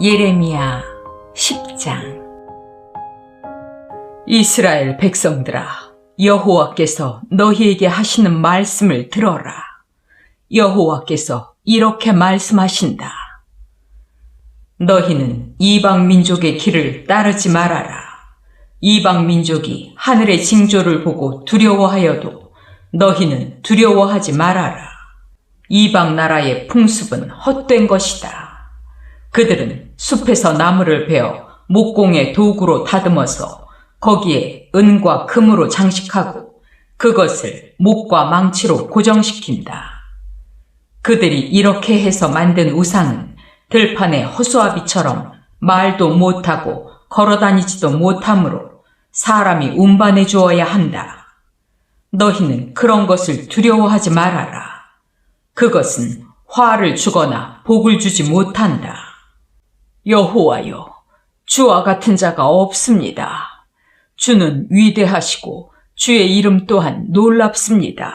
예레미야 10장. 이스라엘 백성들아 여호와께서 너희에게 하시는 말씀을 들어라. 여호와께서 이렇게 말씀하신다. 너희는 이방 민족의 길을 따르지 말아라. 이방 민족이 하늘의 징조를 보고 두려워하여도 너희는 두려워하지 말아라. 이방 나라의 풍습은 헛된 것이다 그들은 숲에서 나무를 베어 목공의 도구로 다듬어서 거기에 은과 금으로 장식하고 그것을 목과 망치로 고정시킨다. 그들이 이렇게 해서 만든 우상은 들판의 허수아비처럼 말도 못하고 걸어다니지도 못하므로 사람이 운반해 주어야 한다. 너희는 그런 것을 두려워하지 말아라. 그것은 화를 주거나 복을 주지 못한다. 여호와여, 주와 같은 자가 없습니다. 주는 위대하시고 주의 이름 또한 놀랍습니다.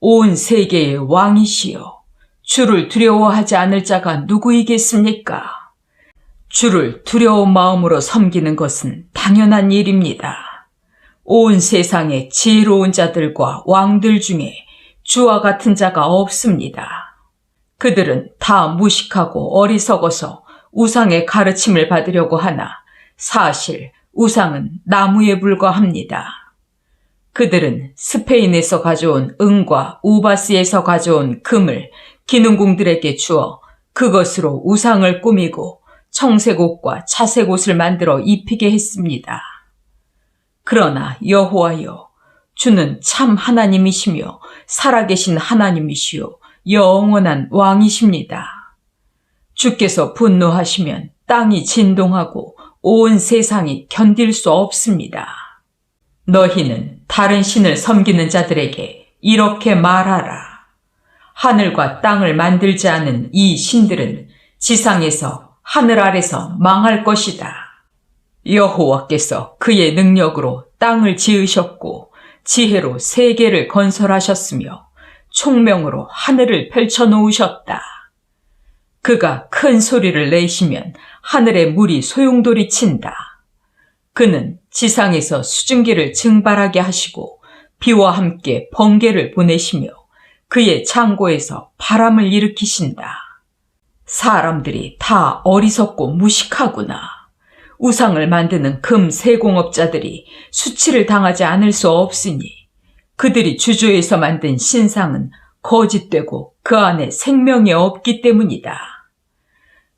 온 세계의 왕이시여, 주를 두려워하지 않을 자가 누구이겠습니까? 주를 두려운 마음으로 섬기는 것은 당연한 일입니다. 온 세상의 지혜로운 자들과 왕들 중에 주와 같은 자가 없습니다. 그들은 다 무식하고 어리석어서 우상의 가르침을 받으려고 하나 사실 우상은 나무에 불과합니다. 그들은 스페인에서 가져온 은과 우바스에서 가져온 금을 기능궁들에게 주어 그것으로 우상을 꾸미고 청색옷과 차색옷을 만들어 입히게 했습니다. 그러나 여호와여 주는 참 하나님이시며 살아계신 하나님이시요 영원한 왕이십니다. 주께서 분노하시면 땅이 진동하고 온 세상이 견딜 수 없습니다. 너희는 다른 신을 섬기는 자들에게 이렇게 말하라. 하늘과 땅을 만들지 않은 이 신들은 지상에서 하늘 아래서 망할 것이다. 여호와께서 그의 능력으로 땅을 지으셨고 지혜로 세계를 건설하셨으며 총명으로 하늘을 펼쳐 놓으셨다. 그가 큰 소리를 내시면 하늘의 물이 소용돌이 친다. 그는 지상에서 수증기를 증발하게 하시고 비와 함께 번개를 보내시며 그의 창고에서 바람을 일으키신다. 사람들이 다 어리석고 무식하구나. 우상을 만드는 금 세공업자들이 수치를 당하지 않을 수 없으니 그들이 주조에서 만든 신상은 거짓되고 그 안에 생명이 없기 때문이다.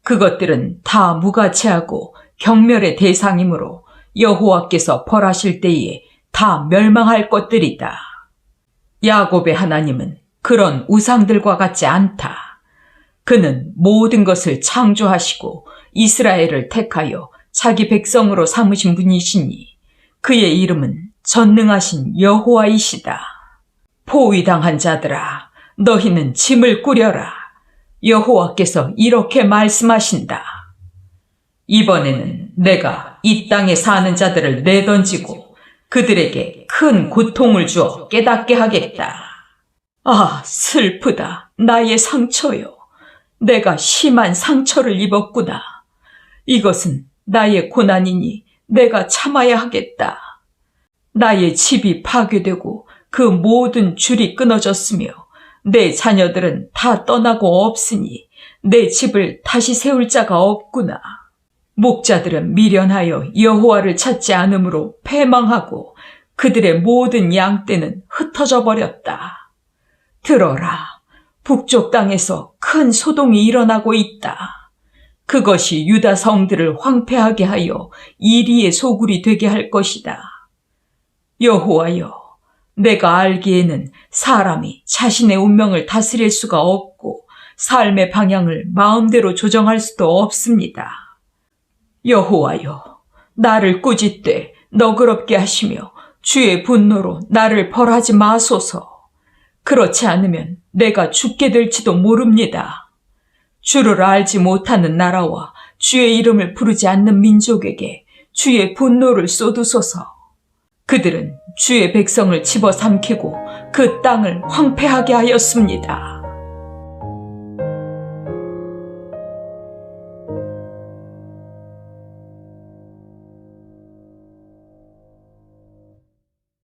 그것들은 다 무가치하고 경멸의 대상이므로 여호와께서 벌하실 때에 다 멸망할 것들이다. 야곱의 하나님은 그런 우상들과 같지 않다. 그는 모든 것을 창조하시고 이스라엘을 택하여 자기 백성으로 삼으신 분이시니 그의 이름은 전능하신 여호와이시다. 포위당한 자들아, 너희는 짐을 꾸려라. 여호와께서 이렇게 말씀하신다. 이번에는 내가 이 땅에 사는 자들을 내던지고 그들에게 큰 고통을 주어 깨닫게 하겠다. 아, 슬프다. 나의 상처요. 내가 심한 상처를 입었구나. 이것은 나의 고난이니 내가 참아야 하겠다. 나의 집이 파괴되고 그 모든 줄이 끊어졌으며 내 자녀들은 다 떠나고 없으니 내 집을 다시 세울 자가 없구나. 목자들은 미련하여 여호와를 찾지 않으므로 패망하고 그들의 모든 양떼는 흩어져 버렸다. 들어라. 북쪽 땅에서 큰 소동이 일어나고 있다. 그것이 유다 성들을 황폐하게 하여 이리의 소굴이 되게 할 것이다. 여호와여, 내가 알기에는 사람이 자신의 운명을 다스릴 수가 없고 삶의 방향을 마음대로 조정할 수도 없습니다. 여호와여, 나를 꾸짖되 너그럽게 하시며 주의 분노로 나를 벌하지 마소서. 그렇지 않으면 내가 죽게 될지도 모릅니다. 주를 알지 못하는 나라와 주의 이름을 부르지 않는 민족에게 주의 분노를 쏟으소서. 그들은 주의 백성을 집어삼키고 그 땅을 황폐하게 하였습니다.